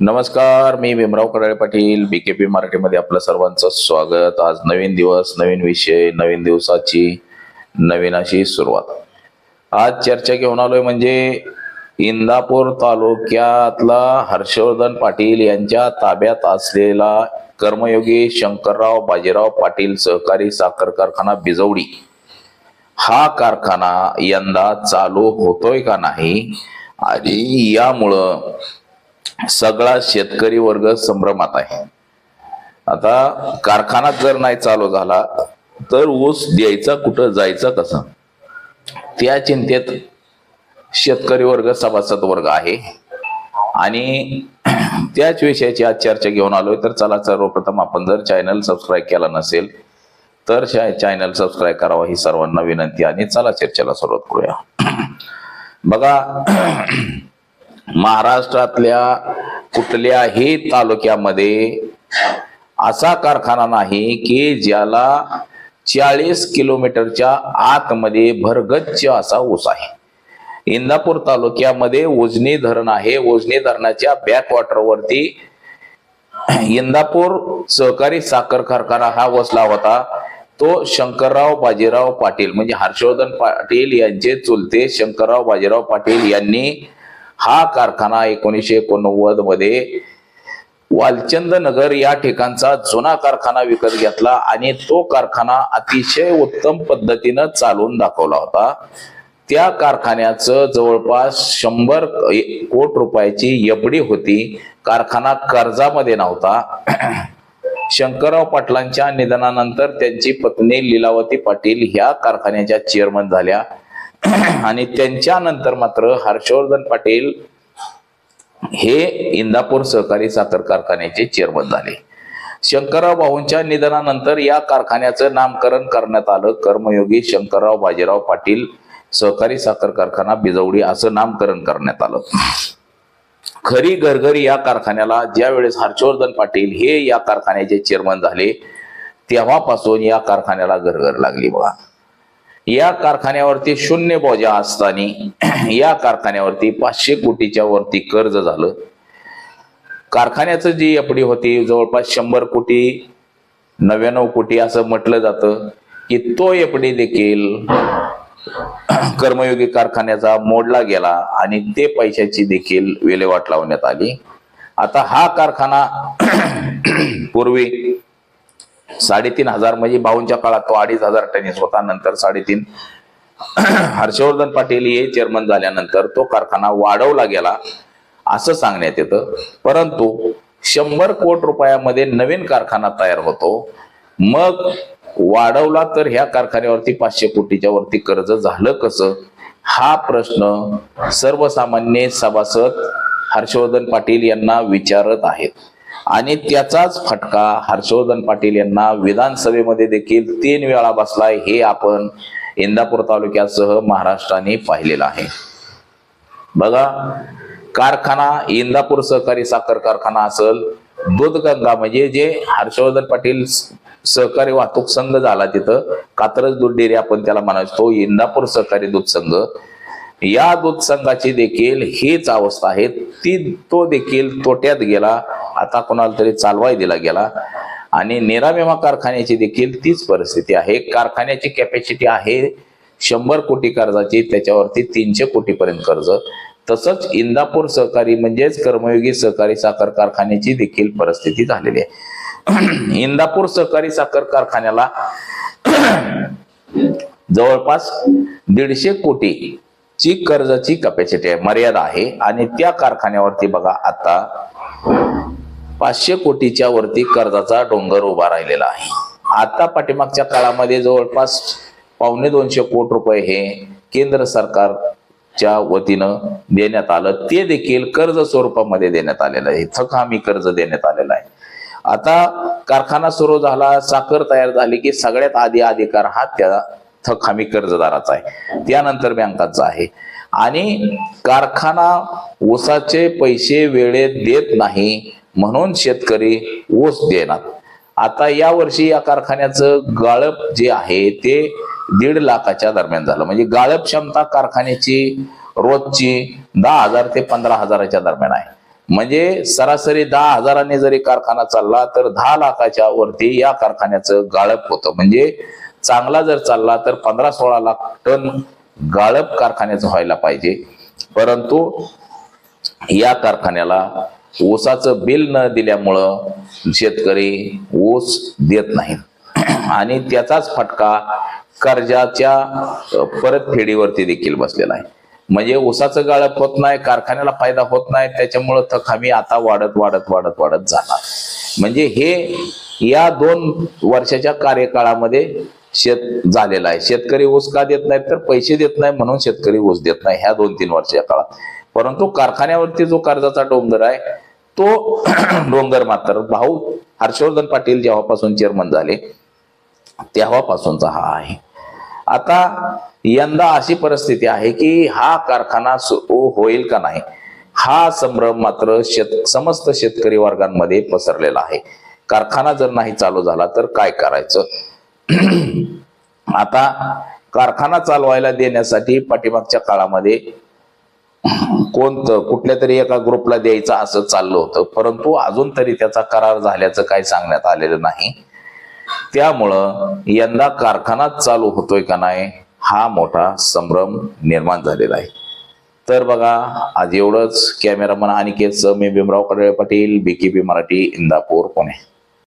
नमस्कार मी भीमराव कडाळे पाटील बीकेपी मराठीमध्ये आपलं सर्वांचं स्वागत. आज नवीन दिवस नवीन विषय नवीन दिवसाची नवीन अशी सुरुवात. आज चर्चा घेऊन आलोय म्हणजे इंदापूर तालुक्यातला हर्षवर्धन पाटील यांच्या ताब्यात असलेला कर्मयोगी शंकरराव बाजीराव पाटील सहकारी साखर कारखाना बिजवडी. हा कारखाना यंदा चालू होतोय का नाही? आणि यामुळं सगळा शेतकरी वर्ग संभ्रमात आहे. आता कारखाना जर नाही चालू झाला तर ऊस द्यायचा कुठं जायचा कसा? त्या चिंतेत शेतकरी वर्ग सभासद वर्ग आहे. आणि त्याच विषयाची आज चर्चा घेऊन आलोय तर चला सर्वप्रथम आपण जर चॅनल सबस्क्राईब केला नसेल तर चॅनल सबस्क्राईब करावा ही सर्वांना विनंती. आणि चला चर्चेला सुरुवात करूया. बघा महाराष्ट्रातल्या कुठल्याही तालुक्यामध्ये असा कारखाना नाही की ज्याला चाळीस किलोमीटरच्या आतमध्ये भरगच्च असा ऊस आहे. इंदापूर तालुक्यामध्ये उजनी धरण आहे. उजनी धरणाच्या बॅकवॉटरवरती इंदापूर सहकारी साखर कारखाना हा वसला होता. तो शंकरराव बाजीराव पाटील म्हणजे हर्षवर्धन पाटील यांचे चुलते शंकरराव बाजीराव पाटील यांनी हा कारखाना एकोणीसशे एकोणनव्वदमध्ये वालचंद नगर या ठिकाणचा जुना कारखाना विकत घेतला आणि तो कारखाना अतिशय उत्तम पद्धतीनं चालवून दाखवला होता. त्या कारखान्याचं जवळपास शंभर कोट रुपयाची एफडी होती. कारखाना कर्जामध्ये नव्हता. शंकरराव पाटलांच्या निधनानंतर त्यांची पत्नी लीलावती पाटील ह्या कारखान्याच्या चेअरमन झाल्या. आणि त्यांच्यानंतर मात्र हर्षवर्धन पाटील हे इंदापूर सहकारी साखर कारखान्याचे चेअरमन झाले. शंकरराव भाऊंच्या निधनानंतर या कारखान्याचं नामकरण करण्यात आलं. कर्मयोगी शंकरराव बाजीराव पाटील सहकारी साखर कारखाना बिजवडी असं नामकरण करण्यात आलं. खरी घरघरी या कारखान्याला ज्या वेळेस हर्षवर्धन पाटील हे या कारखान्याचे चेअरमन झाले तेव्हापासून या कारखान्याला घरघर लागली बघा. या कारखान्यावरती शून्य बोजा असताना या कारखान्यावरती पाचशे कोटीच्या वरती कर्ज झालं. कारखान्याचं जी एफडी होती जवळपास शंभर कोटी नव्याण्णव कोटी असं म्हटलं जातं की तो एफडी देखील कर्मयोगी कारखान्याचा मोडला गेला आणि ते पैशाची देखील विल्हेवाट लावण्यात आली. आता हा कारखाना पूर्वी साडेतीन हजार म्हणजे भाऊंच्या काळात तो अडीच हजार टनीस होता. नंतर साडेतीन. हर्षवर्धन पाटील हे चेअरमन झाल्यानंतर तो कारखाना वाढवला गेला असं सांगण्यात येतं. परंतु शंभर कोट रुपयामध्ये नवीन कारखाना तयार होतो. मग वाढवला तर ह्या कारखान्यावरती पाचशे कोटीच्या वरती कर्ज झालं कसं? हा प्रश्न सर्वसामान्य सभासद हर्षवर्धन पाटील यांना विचारत आहेत. आणि त्याचाच फटका हर्षवर्धन पाटील यांना विधानसभेमध्ये देखील तीन वेळा बसलाय हे आपण इंदापूर तालुक्यासह महाराष्ट्राने पाहिलेलं आहे. बघा कारखाना इंदापूर सहकारी साखर कारखाना असेल दूधगंगा म्हणजे जे हर्षवर्धन पाटील सहकारी वाहतूक संघ झाला तिथं कात्रज दूध डेअरी आपण त्याला म्हणायचो इंदापूर सहकारी दूध संघ. या दूध संघाची देखील हीच अवस्था आहे. ती तो देखील तोट्यात गेला. आता कोणाला तरी चालवाय दिला गेला. आणि निरामेमा कारखान्याची देखील तीच परिस्थिती आहे. कारखान्याची कॅपॅसिटी आहे शंभर कोटी कर्जाची त्याच्यावरती तीनशे कोटीपर्यंत कर्ज. तसंच इंदापूर सहकारी म्हणजेच कर्मयोगी सहकारी साखर कारखान्याची देखील परिस्थिती झालेली आहे. इंदापूर सहकारी साखर कारखान्याला जवळपास दीडशे कोटी ची कर्जाची कॅपॅसिटी आहे मर्यादा आहे. आणि त्या कारखान्यावरती बघा आता पाचशे कोटीच्या वरती कर्जाचा डोंगर उभा राहिलेला आहे. आता पाठीमागच्या काळामध्ये जवळपास पावणे दोनशे कोटी रुपये हे केंद्र सरकारच्या वतीनं देण्यात आलं. ते देखील कर्ज स्वरूपामध्ये देण्यात आलेलं आहे. थक हमी कर्ज देण्यात आलेलं आहे. आता कारखाना सुरू झाला साखर तयार झाली की सगळ्यात आधी अधिकार हा त्या थक हमी कर्जदाराचा आहे. त्यानंतर बँकाचा आहे. आणि कारखाना ऊसाचे पैसे वेळेत देत नाही म्हणून शेतकरी ऊस देणार. आता या वर्षी या कारखान्याचं गाळप जे आहे ते दीड लाखाच्या दरम्यान झालं. म्हणजे गाळप क्षमता कारखान्याची रोजची दहा हजार ते पंधरा हजाराच्या दरम्यान आहे. म्हणजे सरासरी दहा हजारांनी जरी कारखाना चालला तर दहा लाखाच्या वरती या कारखान्याचं गाळप होतं. म्हणजे चांगला जर चालला तर पंधरा सोळा लाख टन गाळप कारखान्याचं व्हायला पाहिजे. परंतु या कारखान्याला ऊसाचं बिल न दिल्यामुळं शेतकरी ऊस देत नाहीत आणि त्याचाच फटका कर्जाच्या परतफेडीवरती देखील बसलेला आहे. म्हणजे ऊसाचं गाळप होत नाही कारखान्याला फायदा होत नाही त्याच्यामुळं थकामी आता वाढत वाढत वाढत वाढत जाणार. म्हणजे हे या दोन वर्षाच्या कार्यकाळामध्ये शेत झालेला आहे. शेतकरी ऊस का देत नाहीत तर पैसे देत नाही म्हणून शेतकरी ऊस देत नाही ह्या दोन तीन वर्षाच्या काळात. परंतु कारखान्यावरती जो कर्जाचा डोंगर आहे तो डोंगर मात्र भाऊ हर्षवर्धन पाटील जेव्हापासून चेअरमन झाले तेव्हापासूनचा हा आहे. आता यंदा अशी परिस्थिती आहे की हा कारखाना हो, होईल का नाही हा संभ्रम मात्र शेत समस्त शेतकरी वर्गांमध्ये पसरलेला आहे. कारखाना जर नाही चालू झाला तर काय करायचं? आता कारखाना चालवायला देण्यासाठी पाठीमागच्या काळामध्ये कोणतं? कुठल्या तरी एका ग्रुपला द्यायचं असं चाललं होतं. परंतु अजून तरी त्याचा करार झाल्याचं काही सांगण्यात आलेलं नाही. त्यामुळं यंदा कारखाना चालू होतोय का नाही हा मोठा संभ्रम निर्माण झालेला आहे. तर बघा आज एवढंच. कॅमेरामन अनिकेत मी भीमराव कडळे पाटील बीकेपी मराठी इंदापूर पुणे.